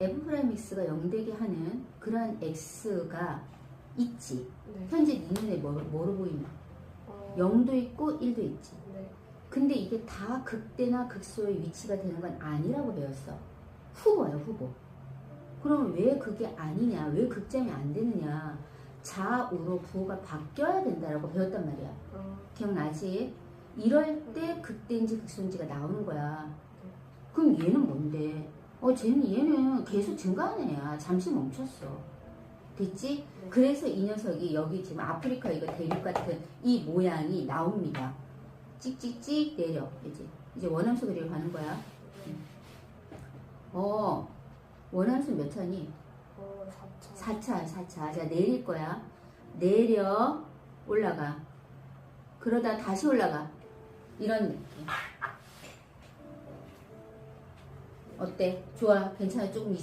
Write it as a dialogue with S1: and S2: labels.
S1: F 프라임 X가 0되게 하는 그러한 X가 있지.
S2: 네.
S1: 현재 네 눈에 뭐, 뭐로 보이나?
S2: 어,
S1: 0도 있고 1도 있지.
S2: 네.
S1: 근데 이게 다 극대나 극소의 위치가 되는 건 아니라고 배웠어. 후보야, 후보. 그럼 왜 그게 아니냐? 왜 극점이 안 되느냐? 좌우로 부호가 바뀌어야 된다라고 배웠단 말이야.
S2: 어,
S1: 기억나지? 이럴 때 극대인지 극소인지가 나오는 거야. 그럼 얘는 뭔데? 어, 쟤는 얘는 계속 증가하는 애야. 잠시 멈췄어. 됐지?
S2: 네.
S1: 그래서 이 녀석이 여기 지금 아프리카 이거 대륙 같은 이 모양이 나옵니다. 찍찍찍 내려. 이제 이제 원함수 그리러 가는 거야. 어, 원함수 몇 차니?
S2: 어, 4차.
S1: 4차, 4차. 자, 내릴 거야. 내려, 올라가. 그러다 다시 올라가. 이런 느낌. 어때? 좋아? 괜찮아? 조금 이상